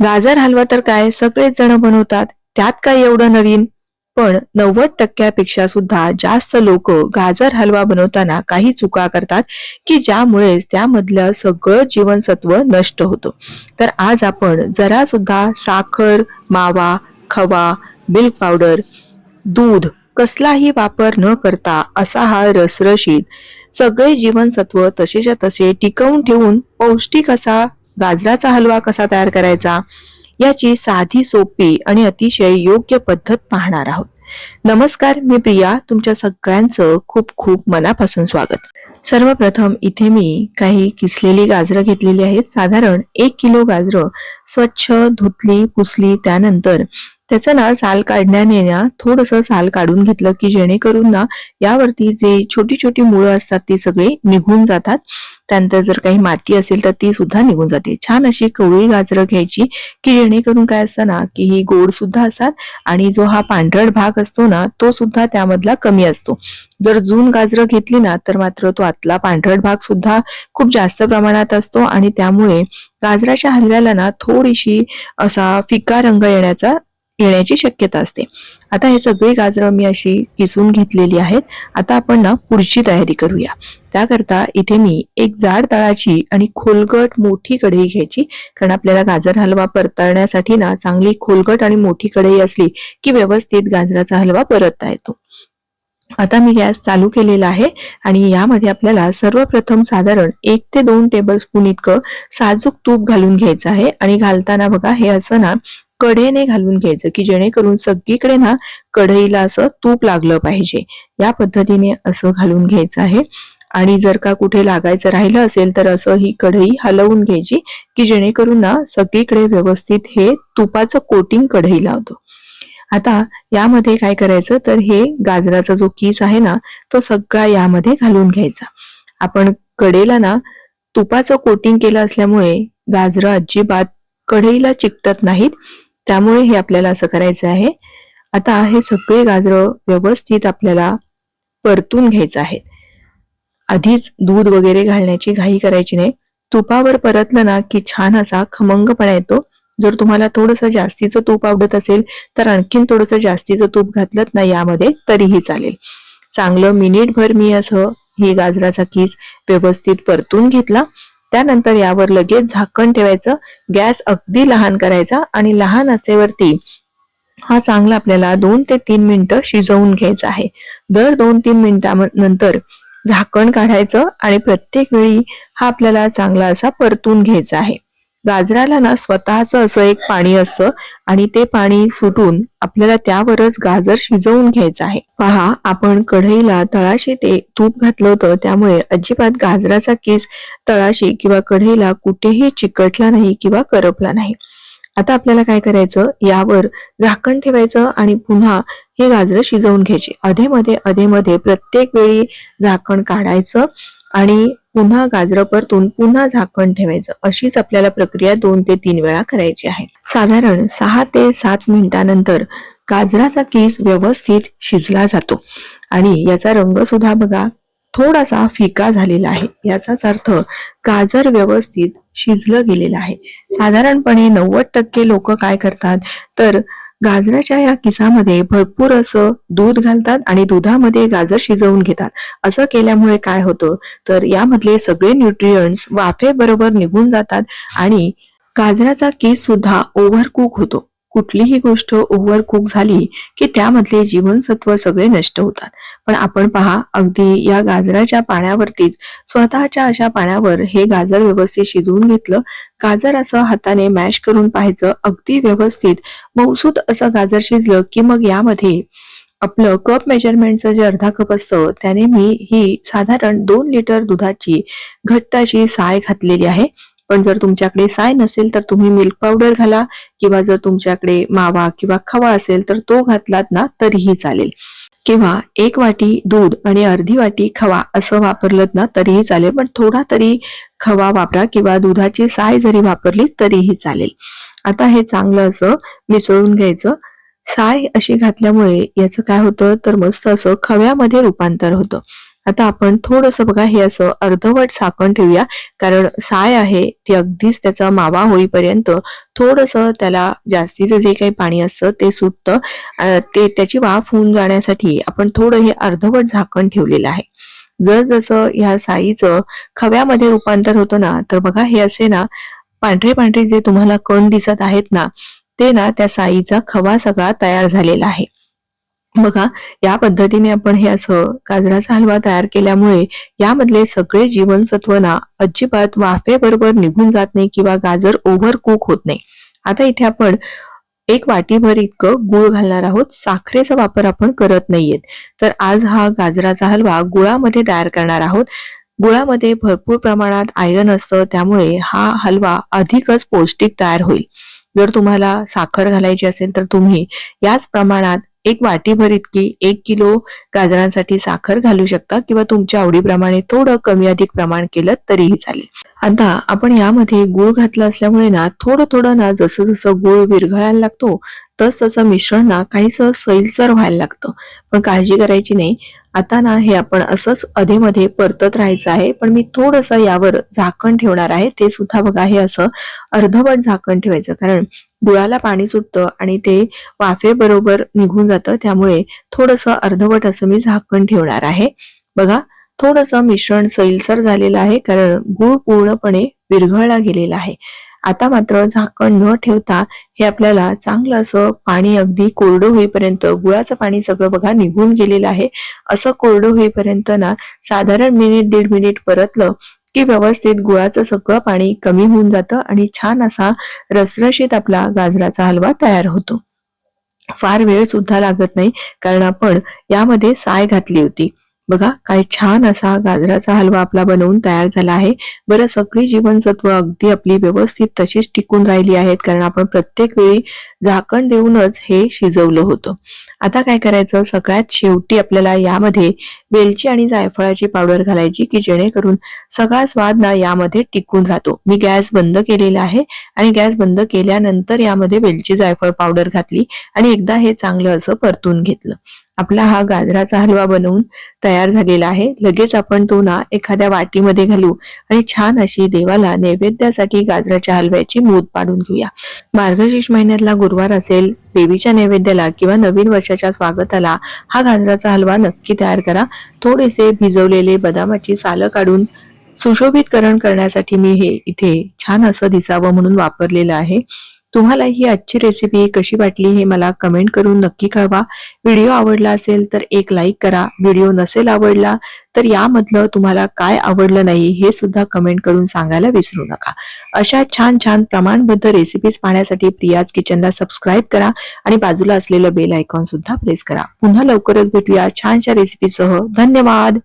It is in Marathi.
गाजर हलवा तर काय सगळेच जण बनवतात त्यात काय एवढं नवीन? पण नव्वद टक्क्यापेक्षा सुद्धा जास्त लोक गाजर हलवा बनवताना काही चुका करतात की ज्यामुळेच त्यामधलं सगळं जीवनसत्व नष्ट होतं. तर आज आपण जरा सुद्धा साखर मावा खवा मिल्क पावडर दूध कसलाही वापर न करता असा हा रसरशीत सगळे जीवनसत्व तसेच्या तसे टिकवून ठेवून पौष्टिक असा गाजराचा हलवा कसा तयार करायचा याची साधी सोपी आणि अतिशय योग्य पद्धत पाहणार आहोत. नमस्कार मी प्रिया. तुमच्या सगळ्यांचं खूप खूप मनापासून स्वागत. सर्वप्रथम इथे मी काही किसलेली गाजरं घेतलेली आहेत. साधारण एक किलो गाजरं स्वच्छ धुतली पुसली त्यानंतर त्याचं ना साल काढण्याने ना थोडंसं साल काढून घेतलं की जेणेकरून ना यावरती जे छोटी छोटी मुळं असतात ती सगळी निघून जातात. त्यानंतर जर काही माती असेल तर ती सुद्धा निघून जाते. छान अशी कवळी गाजरं घ्यायची की जेणेकरून काय असतं ना की ही गोड सुद्धा असतात आणि जो हा पांढरट भाग असतो ना तो सुद्धा त्यामधला कमी असतो. जर जून गाजरं घेतली ना तर मात्र तो आतला पांढरट भाग सुद्धा खूप जास्त प्रमाणात असतो आणि त्यामुळे गाजराच्या हलव्याला ना थोडीशी असा फिका रंग येण्याचा येण्याची शक्यता असते. आता हे सगळी गाजरं मी अशी किसून घेतलेली आहेत. आता आपण ना पुढची तयारी करूया. त्याकरता इथे मी एक जाड तळाची आणि खोलगट मोठी कढई घ्यायची. कारण आपल्याला गाजर हलवा परतळण्यासाठी ना चांगली खोलगट आणि मोठी कढई असली की व्यवस्थित गाजराचा हलवा परतता येतो. आता मी गॅस चालू केलेला आहे आणि यामध्ये आपल्याला सर्वप्रथम साधारण एक ते दोन टेबल स्पून इतकं साजूक तूप घालून घ्यायचं आहे. आणि घालताना बघा हे असं ना कढेने घालून घ्यायचं की जेणेकरून सगळीकडे ना कढईला असं तूप लागलं पाहिजे. या पद्धतीने असं घालून घ्यायचं आहे. आणि जर का कुठे लागायचं राहिलं असेल तर असं ही कढई हलवून घ्यायची की जेणेकरून ना सगळीकडे व्यवस्थित हे तुपाचं कोटिंग कढई लावतो. आता यामध्ये काय करायचं? तर हे गाजराचा जो किस आहे ना तो सगळा यामध्ये घालून घ्यायचा. आपण कडेला ना तुपाचं कोटिंग केलं असल्यामुळे गाजरं अजिबात कढईला चिकटत नाहीत. त्यामुळे हे आपल्याला असं करायचं आहे. आता हे सगळे गाजरं व्यवस्थित आपल्याला परतून घ्यायचं आहे. आधीच दूध वगैरे घालण्याची घाई करायची नाही. तुपावर परतलं ना की छान असा खमंगपणा येतो. जर तुम्हाला थोडंसं जास्तीचं तूप आवडत असेल तर आणखीन थोडंसं जास्तीचं तूप घातलं ना यामध्ये तरीही चालेल. चांगलं मिनिटभर मी असं ही गाजराचा किस व्यवस्थित परतून घेतला. त्यानंतर यावर लगेच झाकण ठेवायचं गॅस अगदी लहान करायचा आणि लहान आचेवरती हा चांगला आपल्याला दोन ते तीन मिनिटं शिजवून घ्यायचा आहे. दर दोन तीन मिनिटानंतर झाकण काढायचं आणि प्रत्येक वेळी हा आपल्याला चांगला असा परतून घ्यायचा आहे. गाजराला ना स्वतःच असं एक पाणी असतं आणि ते पाणी सुटून आपल्याला त्यावरच गाजर शिजवून घ्यायचं आहे. पहा आपण कढईला तळाशी ते तूप घातलं होतं त्यामुळे अजिबात गाजराचा केस तळाशी किंवा कढईला कुठेही चिकटला नाही किंवा करपला नाही. आता आपल्याला काय करायचं? यावर झाकण ठेवायचं आणि पुन्हा हे गाजरं शिजवून घ्यायचे. अधेमध्ये अधेमध्ये प्रत्येक वेळी झाकण काढायचं आणि पुन्हा गाजरं परतून पुन्हा झाकण ठेवायचं. अशीच आपल्याला प्रक्रिया दोन ते तीन वेळा करायची आहे. साधारण सहा ते सात मिनिटानंतर गाजराचा केस व्यवस्थित शिजला जातो. आणि याचा रंग सुद्धा बघा थोडासा फिका झालेला आहे. याचाच अर्थ गाजर व्यवस्थित शिजलं गेलेलं आहे. साधारणपणे नव्वद टक्के लोक काय करतात तर गाजराच्या या किसामध्ये भरपूर असं दूध घालतात आणि दुधामध्ये गाजर शिजवून घेतात. असं केल्यामुळे काय होतं? तर यामधले सगळे न्यूट्रियंट्स वाफे बरोबर निघून जातात आणि गाजराचा केस सुद्धा ओव्हर कुक होतो. कुठलीही गोष्ट ओव्हर कुक झाली की त्यामधले जीवनसत्व सगळे नष्ट होतात. पण आपण पहा अगदी या गाजराच्या पाण्यावरतीच स्वतःच्या अशा पाण्यावर हे गाजर व्यवस्थित शिजवून घेतलं गाजर असं हाताने मॅश करून पाहायचं अगदी व्यवस्थित मौसूद असं गाजर शिजलं की मग यामध्ये आपलं कप मेजरमेंटचं जे अर्धा कप असतं त्याने मी ही साधारण दोन लिटर दुधाची घट्ट अशी साय घातलेली आहे. पण जर तुमच्याकडे साय नसेल तर तुम्ही मिल्क पावडर घाला किंवा जर तुमच्याकडे मावा किंवा खवा असेल तर तो घातलात ना तरीही चालेल. किंवा एक वाटी दूध आणि अर्धी वाटी खवा असं वापरलं ना तरीही चालेल. पण थोडा तरी खवा वापरा किंवा दुधाची साय जरी वापरली तरीही चालेल. आता हे चांगलं असं मिसळून घ्यायचं. साय अशी घातल्यामुळे याचं काय होतं? तर मस्त असं खव्यामध्ये रूपांतर होतं. आता आपण थोडस बघा हे असं अर्धवट झाकण ठेवूया. कारण साय आहे ती अगदीच त्याचा मावा होईपर्यंत थोडस त्याला जास्तीचं जे काही पाणी असतं ते सुटतं. ते त्याची वाफ होऊन जाण्यासाठी आपण थोडं हे अर्धवट झाकण ठेवलेलं आहे. जर जसं ह्या साईचं खव्यामध्ये रूपांतर होतं ना तर बघा हे असे ना पांढरे पांढरे जे तुम्हाला कण दिसत आहेत ना ते ना त्या साईचा खवा सगळा तयार झालेला आहे. बघा या पद्धतीने आपण हे असं गाजराचा हलवा तयार केल्यामुळे यामधले सगळे जीवनसत्व ना अजिबात वाफेबरोबर निघून जात नाही किंवा गाजर ओव्हर कुक होत नाही. आता इथे आपण एक वाटीभर इतकं गुळ घालणार आहोत. साखरेचा वापर आपण करत नाहीयेत. तर आज हा गाजराचा हलवा गुळामध्ये तयार करणार आहोत. गुळामध्ये भरपूर प्रमाणात आयरन असतं त्यामुळे हा हलवा अधिकच पौष्टिक तयार होईल. जर तुम्हाला साखर घालायची असेल तर तुम्ही याच प्रमाणात एक वाटीभर इतकी एक किलो गाजरांसाठी साखर घालू शकता किंवा तुमच्या आवडीप्रमाणे थोडं कमी अधिक प्रमाण केलं तरीही चालेल. आता आपण यामध्ये गुळ घातला असल्यामुळे ना थोडं थोडं ना जसं जसं गुळ विरघळायला लागतो तस तसं मिश्रण ना काहीसं सैलसर व्हायला लागतं. पण काळजी करायची नाही. आता ना हे आपण असंच अधेमध्ये परतत राहायचं आहे पण मी थोडंसं यावर झाकण ठेवणार आहे. ते सुद्धा बघा हे असं अर्धवट झाकण ठेवायचं. कारण गुळाला पाणी सुटतं आणि ते वाफेबरोबर निघून जातं. त्यामुळे थोडंसं अर्धवट असं मी झाकण ठेवणार आहे. बघा थोडंसं मिश्रण सैलसर झालेलं आहे. कारण गुळ पूर्णपणे विरघळला गेलेला आहे. आता मात्र झाकण न ठेवता हे आपल्याला चांगलं असं पाणी अगदी कोरडं होईपर्यंत गुळाचं पाणी सगळं बघा निघून गेलेलं आहे. असं कोरडं होईपर्यंत ना साधारण मिनिट दीड मिनिट परतलं की व्यवस्थित गुळाचं सगळं पाणी कमी होऊन जातं आणि छान असा रसरशीत आपला गाजराचा हलवा तयार होतो. फार वेळ सुद्धा लागत नाही कारण आपण यामध्ये साय घातली होती. बघा काय छान असा गाजराचा हलवा आपला बनवून तयार झाला आहे. बरं सगळी जीवनसत्व अगदी आपली व्यवस्थित तशीच टिकून राहिली आहेत कारण आपण प्रत्येक वेळी झाकण देऊनच हे शिजवलं होतं. आता काय करायचं? सगळ्यात शेवटी आपल्याला यामध्ये वेलची आणि जायफळाची पावडर घालायची की जेणेकरून सगळा स्वाद ना यामध्ये टिकून राहतो. मी गॅस बंद केलेला आहे आणि गॅस बंद केल्यानंतर यामध्ये वेलची जायफळ पावडर घातली आणि एकदा हे चांगलं असं परतून घेतलं. आपला हा गाजराचा हलवा बनवून तयार झालेला आहे. लगेच आपण तो ना एखाद्या वाटीमध्ये घालू आणि छान अशी देवाला नैवेद्यासाठी गाजराच्या हलव्याची मूद पाडून घेऊया. मार्गशीर्ष महिन्यातला गुरुवार असेल देवीच्या नैवेद्याला किंवा नवीन वर्षाच्या स्वागताला हा गाजराचा हलवा नक्की तयार करा. थोडेसे भिजवलेले बदामाची सालं काढून सुशोभितकरण करण्यासाठी मी हे इथे छान असं दिसावं म्हणून वापरलेलं आहे. तुम्हाला ही आजची रेसिपी कशी वाटली हे मला कमेंट करून नक्की कळवा. व्हिडिओ आवडला असेल तर एक लाईक करा. व्हिडिओ नसेल आवडला तर यामधलं तुम्हाला काय आवडलं नाही हे सुद्धा कमेंट करून सांगायला विसरू नका. अशा छान छान प्रमाणबद्ध रेसिपीज पाहण्यासाठी प्रियाज किचनला सबस्क्राईब करा आणि बाजूला असलेलं बेल आयकॉन सुद्धा प्रेस करा. पुन्हा लवकरच भेटूया छानशा रेसिपीसह धन्यवाद!